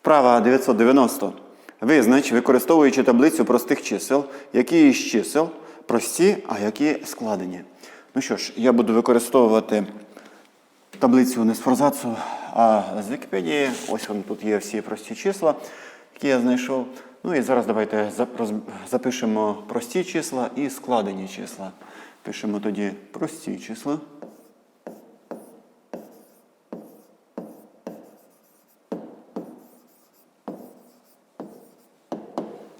Вправа 990. Визнач, використовуючи таблицю простих чисел, які із чисел прості, а які складені. Ну що ж, я буду використовувати таблицю не з форзацу, а з Вікіпедії. Ось вони тут є всі прості числа, які я знайшов. Ну і зараз давайте запишемо прості числа і складені числа. Пишемо тоді прості числа.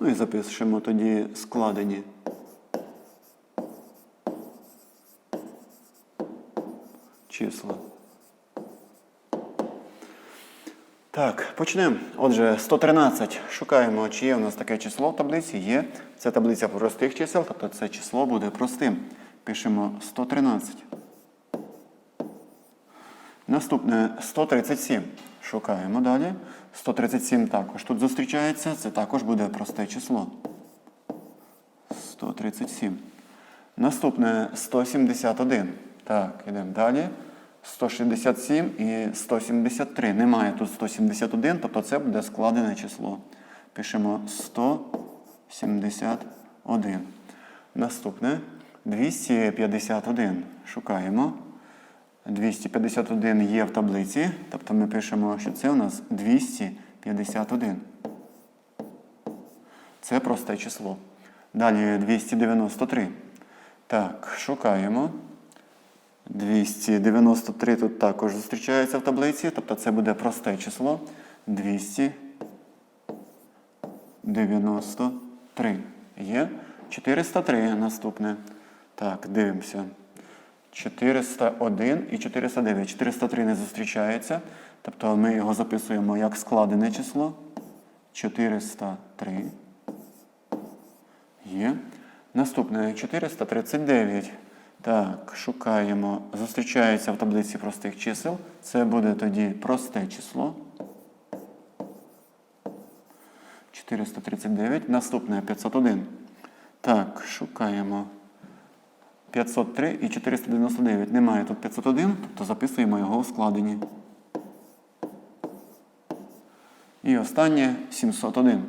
Ну і запишемо тоді складені. Числа. Так, почнемо. Отже, 113. Шукаємо, чи є у нас таке число в таблиці. Є. Це таблиця простих чисел, тобто це число буде простим. Пишемо 113. Наступне 137. Шукаємо далі. 137 також тут зустрічається. Це також буде просте число. 137. Наступне 171. Так, йдемо далі. 167 і 173. Немає тут 171, тобто це буде складене число. Пишемо 171. Наступне 251. Шукаємо. 251 є в таблиці, тобто ми пишемо, що це у нас 251. Це просте число. Далі 293. Так, шукаємо. 293 тут також зустрічається в таблиці, тобто це буде просте число. 293. Є. 403 наступне. Так, дивимося. 401 і 409. 403 не зустрічається. Тобто ми його записуємо як складене число. 403. Є. Наступне 439. Так, шукаємо. Зустрічається в таблиці простих чисел. Це буде тоді просте число. 439. Наступне 501. Так, шукаємо. 503 і 499. Немає тут 501, тобто записуємо його у складенні. І останнє 701.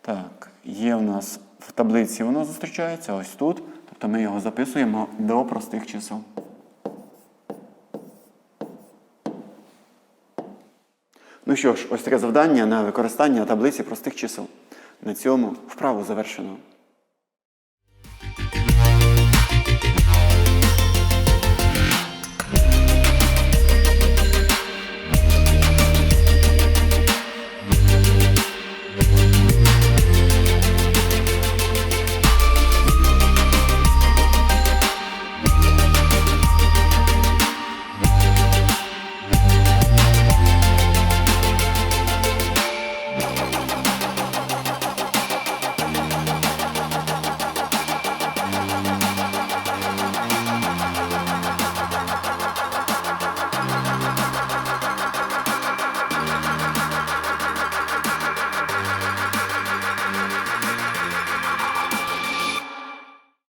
Так, є в нас в таблиці воно зустрічається ось тут. Тобто ми його записуємо до простих чисел. Ну що ж, ось таке завдання на використання таблиці простих чисел. На цьому вправу завершено.